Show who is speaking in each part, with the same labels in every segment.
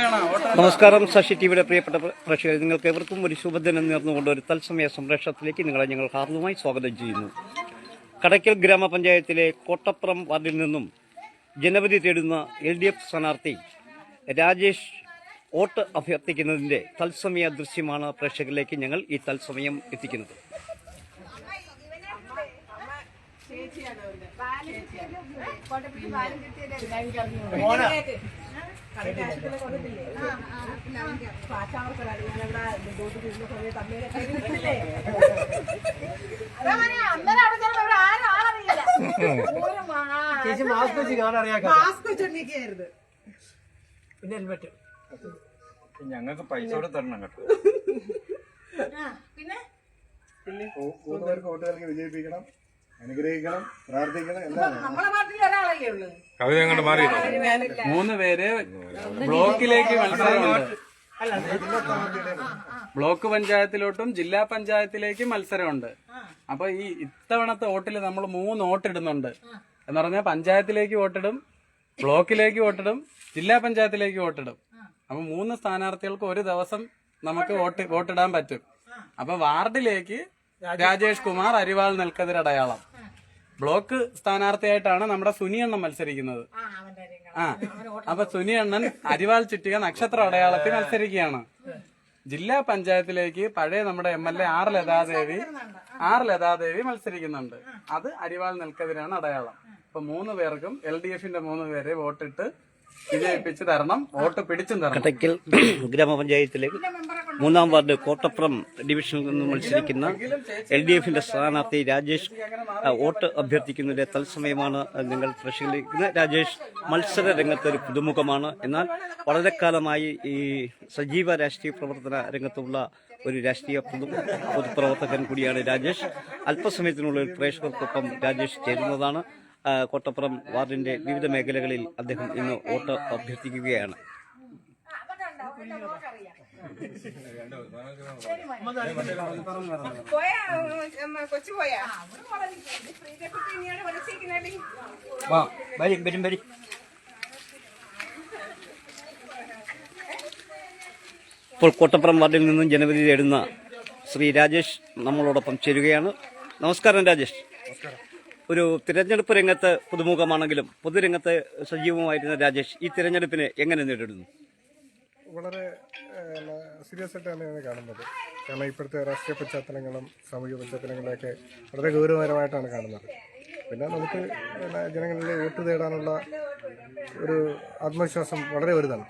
Speaker 1: നമസ്കാരം ശശി ടിവിയുടെ പ്രിയപ്പെട്ട പ്രേക്ഷകർ നിങ്ങൾക്ക് എവർക്കും ഒരു ശുഭദിനം നേർന്നുകൊണ്ട് ഒരു തത്സമയ സംരക്ഷണത്തിലേക്ക് നിങ്ങളെ ഞങ്ങൾ ഹാർദവുമായി സ്വാഗതം ചെയ്യുന്നു. കടയ്ക്കൽ ഗ്രാമപഞ്ചായത്തിലെ കോട്ടപ്പുറം വാർഡിൽ നിന്നും ജനവധി തേടുന്ന എൽ ഡി എഫ് സ്ഥാനാർത്ഥി രാജേഷ് വോട്ട് അഭ്യർത്ഥിക്കുന്നതിന്റെ തത്സമയ ദൃശ്യമാണ് പ്രേക്ഷകരിലേക്ക് ഞങ്ങൾ ഈ തത്സമയം എത്തിക്കുന്നത്.
Speaker 2: ചേച്ചി മാസ്ക് വെച്ച് കാണാൻ അറിയാം
Speaker 3: മാസ്ക് വെച്ചോണ്ടിരിക്കരുത്
Speaker 2: പിന്നെ ഹെൽമെറ്റ്
Speaker 4: ഞങ്ങൾക്ക് പൈസ കൂടെ തരണം കേട്ടോ.
Speaker 5: പിന്നെ? കൂട്ടുകാർക്ക് വോട്ടുകൾക്ക് വിജയിപ്പിക്കണം. അനുഗ്രഹിക്കണം പ്രാർത്ഥിക്കണം
Speaker 4: കവിത അങ്ങോട്ട് മാറി?
Speaker 6: മൂന്ന് പേര് ബ്ലോക്കിലേക്ക് മത്സരമുണ്ട്. ബ്ലോക്ക് പഞ്ചായത്തിലോട്ടും ജില്ലാ പഞ്ചായത്തിലേക്കും മത്സരമുണ്ട്. അപ്പൊ ഈ ഇത്തവണത്തെ വോട്ടിൽ നമ്മൾ മൂന്ന് വോട്ടിടുന്നുണ്ട്. എന്ന് പറഞ്ഞാൽ പഞ്ചായത്തിലേക്ക് വോട്ടിടും ബ്ലോക്കിലേക്ക് വോട്ടിടും ജില്ലാ പഞ്ചായത്തിലേക്ക് വോട്ടിടും. അപ്പൊ മൂന്ന് സ്ഥാനാർത്ഥികൾക്ക് ഒരു ദിവസം നമുക്ക് വോട്ട് വോട്ടിടാൻ പറ്റും. അപ്പൊ വാർഡിലേക്ക് രാജേഷ് കുമാർ അരിവാൾ നെൽക്കതിരടയാളം ബ്ലോക്ക് സ്ഥാനാർത്ഥിയായിട്ടാണ് നമ്മുടെ സുനിയണ്ണൻ മത്സരിക്കുന്നത്. ആ അപ്പൊ സുനിയണ്ണൻ അരിവാൾ ചുറ്റിക നക്ഷത്ര അടയാളത്തിൽ മത്സരിക്കുകയാണ്. ജില്ലാ പഞ്ചായത്തിലേക്ക് പഴയ നമ്മുടെ M L A R Lathadevi R Lathadevi മത്സരിക്കുന്നുണ്ട്. അത് അരിവാൾ നെൽക്കതിരാണ് അടയാളം. അപ്പൊ മൂന്ന് പേർക്കും എൽ ഡി എഫിന്റെ മൂന്ന് പേരെ വോട്ടിട്ട് വിജയിപ്പിച്ച് തരണം വോട്ട് പിടിച്ചും തരണം.
Speaker 1: ഗ്രാമപഞ്ചായത്തിലേക്ക് ഗ്രാമപഞ്ചായത്തിലെ മൂന്നാം വാർഡ് കോട്ടപ്പുറം ഡിവിഷനിൽ നിന്ന് മത്സരിക്കുന്ന എൽ ഡി എഫിന്റെ സ്ഥാനാർത്ഥി രാജേഷ് വോട്ട് അഭ്യർത്ഥിക്കുന്നതിന്റെ തത്സമയമാണ് നിങ്ങൾ പരിശീലിക്കുന്നത്. രാജേഷ് മത്സര രംഗത്ത് ഒരു പുതുമുഖമാണ്. എന്നാൽ വളരെ കാലമായി ഈ സജീവ രാഷ്ട്രീയ പ്രവർത്തന രംഗത്തുള്ള ഒരു രാഷ്ട്രീയ പൊതു പൊതുപ്രവർത്തകൻ കൂടിയാണ് രാജേഷ്. അല്പസമയത്തിനുള്ളിൽ പ്രേക്ഷകർക്കൊപ്പം രാജേഷ് ചേരുന്നതാണ്. കോട്ടപ്പുറം വാർഡിന്റെ വിവിധ മേഖലകളിൽ അദ്ദേഹം ഇന്ന് വോട്ട് അഭ്യർത്ഥിക്കുകയാണ്. വരും വരും വരും ഇപ്പോൾ കോട്ടപ്പുറം വാർഡിൽ നിന്നും ജനവിധി തേടുന്ന ശ്രീ രാജേഷ് നമ്മളോടൊപ്പം ചേരുകയാണ്. നമസ്കാരം രാജേഷ്. ഒരു തിരഞ്ഞെടുപ്പ് രംഗത്ത് പുതുമുഖമാണെങ്കിലും പൊതുരംഗത്ത് സജീവമായിരുന്ന രാജേഷ് ഈ തിരഞ്ഞെടുപ്പിനെ എങ്ങനെ നേരിടുന്നു?
Speaker 5: വളരെ സീരിയസ് ആയിട്ടാണ് ഞാൻ കാണുന്നത്. കാരണം ഇപ്പോഴത്തെ രാഷ്ട്രീയ പശ്ചാത്തലങ്ങളും സാമൂഹിക പശ്ചാത്തലങ്ങളൊക്കെ വളരെ ഗൗരവകരമായിട്ടാണ് കാണുന്നത്. പിന്നെ നമുക്ക് ജനങ്ങളിലെ വോട്ട് തേടാനുള്ള ഒരു ആത്മവിശ്വാസം വളരെ വലുതാണ്.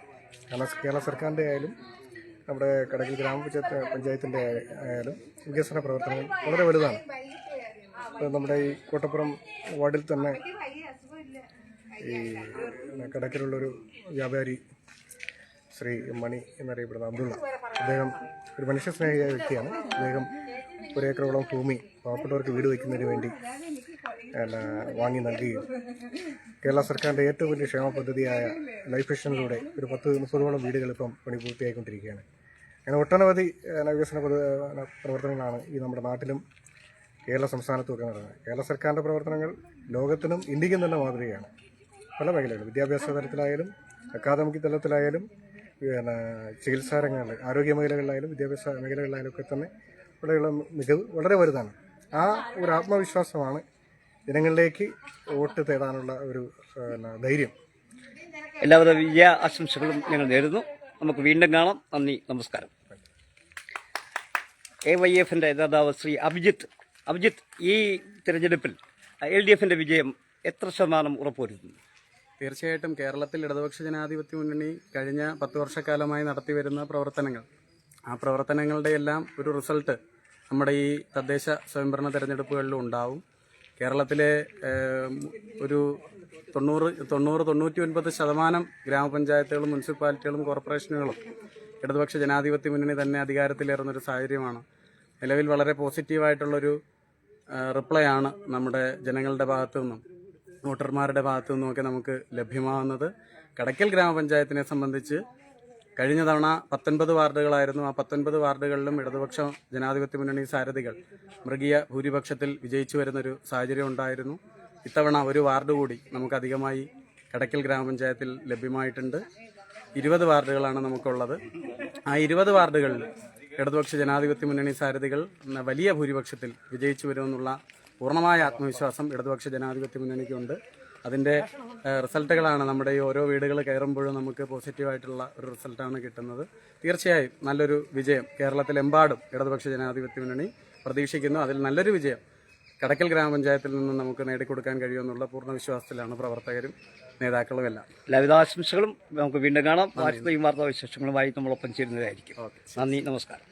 Speaker 5: കാരണം കേരള സർക്കാരിന്റെ ആയാലും നമ്മുടെ കടകിൽ ഗ്രാമപഞ്ചായത്ത് പഞ്ചായത്തിന്റെ ആയാലും വികസന പ്രവർത്തനങ്ങൾ വളരെ വലുതാണ്. നമ്മുടെ ഈ കോട്ടപ്പുറം വാർഡിൽ തന്നെ ഈ കടക്കിലുള്ളൊരു വ്യാപാരി ശ്രീ മണി എന്നറിയപ്പെടുന്ന അബ്ദുള്ള. അദ്ദേഹം ഒരു മനുഷ്യസ്നേഹിയായ വ്യക്തിയാണ്. അദ്ദേഹം ഒരു ഏക്കറോളം ഭൂമി പാവപ്പെട്ടവർക്ക് വീട് വയ്ക്കുന്നതിന് വേണ്ടി വാങ്ങി നൽകുകയും കേരള സർക്കാരിന്റെ ഏറ്റവും വലിയ ക്ഷേമ പദ്ധതിയായ ലൈഫ് മിഷനിലൂടെ ഒരു പത്ത് മുപ്പതോളം വീടുകൾ ഇപ്പം പണി പൂർത്തിയായിക്കൊണ്ടിരിക്കുകയാണ്. അങ്ങനെ ഒട്ടനവധി വികസന പ്രവർത്തനങ്ങളാണ് ഈ നമ്മുടെ നാട്ടിലും കേരള സംസ്ഥാനത്തും ഒക്കെ നടന്നത് കേരള സർക്കാരിന്റെ പ്രവർത്തനങ്ങൾ ലോകത്തിനും ഇന്ത്യക്കും തന്നെ മാതൃകയാണ്. പല മേഖലകളിലും വിദ്യാഭ്യാസ തലത്തിലായാലും അക്കാദമിക് തലത്തിലായാലും പിന്നെ ചികിത്സാ രംഗങ്ങളിൽ ആരോഗ്യ മേഖലകളിലായാലും വിദ്യാഭ്യാസ മേഖലകളിലായാലും ഒക്കെ തന്നെ ഇവിടെയുള്ള മികവ് വളരെ വലുതാണ്. ആ ഒരു ആത്മവിശ്വാസമാണ് ജനങ്ങളിലേക്ക് വോട്ട് തേടാനുള്ള ഒരു ധൈര്യം.
Speaker 1: എല്ലാവരും വിജയ ആശംസകളും ഞങ്ങൾ നേരുന്നു. നമുക്ക് വീണ്ടും കാണാം. നന്ദി നമസ്കാരം. എ വൈ എഫിന്റെ നേതാവ് ശ്രീ അഭിജിത്ത് അഭിജിത്ത് ഈ തിരഞ്ഞെടുപ്പിൽ എൽ ഡി എഫിന്റെ വിജയം എത്ര ശതമാനം ഉറപ്പുവരുത്തുന്നു?
Speaker 6: തീർച്ചയായിട്ടും കേരളത്തിൽ ഇടതുപക്ഷ ജനാധിപത്യ മുന്നണി കഴിഞ്ഞ പത്ത് വർഷക്കാലമായി നടത്തിവരുന്ന പ്രവർത്തനങ്ങൾ. ആ പ്രവർത്തനങ്ങളുടെ എല്ലാം ഒരു റിസൾട്ട് നമ്മുടെ ഈ തദ്ദേശ സ്വയംഭരണ തെരഞ്ഞെടുപ്പുകളിലും ഉണ്ടാവും. കേരളത്തിലെ ഒരു തൊണ്ണൂറ് തൊണ്ണൂറ് തൊണ്ണൂറ്റി ഒൻപത് ശതമാനം ഗ്രാമപഞ്ചായത്തുകളും മുനിസിപ്പാലിറ്റികളും കോർപ്പറേഷനുകളും ഇടതുപക്ഷ ജനാധിപത്യ മുന്നണി തന്നെ അധികാരത്തിലേറുന്നൊരു സാഹചര്യമാണ്. നിലവിൽ വളരെ പോസിറ്റീവായിട്ടുള്ളൊരു റിപ്ലൈ ആണ് നമ്മുടെ ജനങ്ങളുടെ ഭാഗത്തു നിന്നും വോട്ടർമാരുടെ ഭാഗത്തു നിന്നുമൊക്കെ നമുക്ക് ലഭ്യമാവുന്നത് കടക്കൽ ഗ്രാമപഞ്ചായത്തിനെ സംബന്ധിച്ച് കഴിഞ്ഞ തവണ പത്തൊൻപത് വാർഡുകളായിരുന്നു. ആ പത്തൊൻപത് വാർഡുകളിലും ഇടതുപക്ഷ ജനാധിപത്യ മുന്നണി സാരഥികൾ മൃഗീയ ഭൂരിപക്ഷത്തിൽ വിജയിച്ചു വരുന്നൊരു സാഹചര്യം ഉണ്ടായിരുന്നു. ഇത്തവണ ഒരു വാർഡ് കൂടി നമുക്ക് അധികമായി കടയ്ക്കൽ ഗ്രാമപഞ്ചായത്തിൽ ലഭ്യമായിട്ടുണ്ട്. ഇരുപത് വാർഡുകളാണ് നമുക്കുള്ളത്. ആ ഇരുപത് വാർഡുകളിൽ ഇടതുപക്ഷ ജനാധിപത്യ മുന്നണി സാരഥികൾ വലിയ ഭൂരിപക്ഷത്തിൽ വിജയിച്ചു വരുമെന്നുള്ള പൂർണമായ ആത്മവിശ്വാസം ഇടതുപക്ഷ ജനാധിപത്യ മുന്നണിക്കുണ്ട്. അതിന്റെ റിസൾട്ടുകളാണ് നമ്മുടെ ഈ ഓരോ വീടുകൾ കയറുമ്പോഴും നമുക്ക് പോസിറ്റീവായിട്ടുള്ള ഒരു റിസൾട്ടാണ് കിട്ടുന്നത്. തീർച്ചയായും നല്ലൊരു വിജയം കേരളത്തിലെമ്പാടും ഇടതുപക്ഷ ജനാധിപത്യ മുന്നണി പ്രതീക്ഷിക്കുന്നു. അതിൽ നല്ലൊരു വിജയം കടക്കൽ ഗ്രാമപഞ്ചായത്തിൽ നിന്നും നമുക്ക് നേടിക്കൊടുക്കാൻ കഴിയുമെന്നുള്ള പൂർണ വിശ്വാസത്തിലാണ് പ്രവർത്തകരും നേതാക്കളും എല്ലാം.
Speaker 1: എല്ലാവിധ ആശംസകളും നമുക്ക് വീണ്ടും കാണാം. വാർത്താ വിശേഷങ്ങളുമായി നമ്മളൊപ്പം ചേരുന്നതായിരിക്കും. നന്ദി. നമസ്കാരം.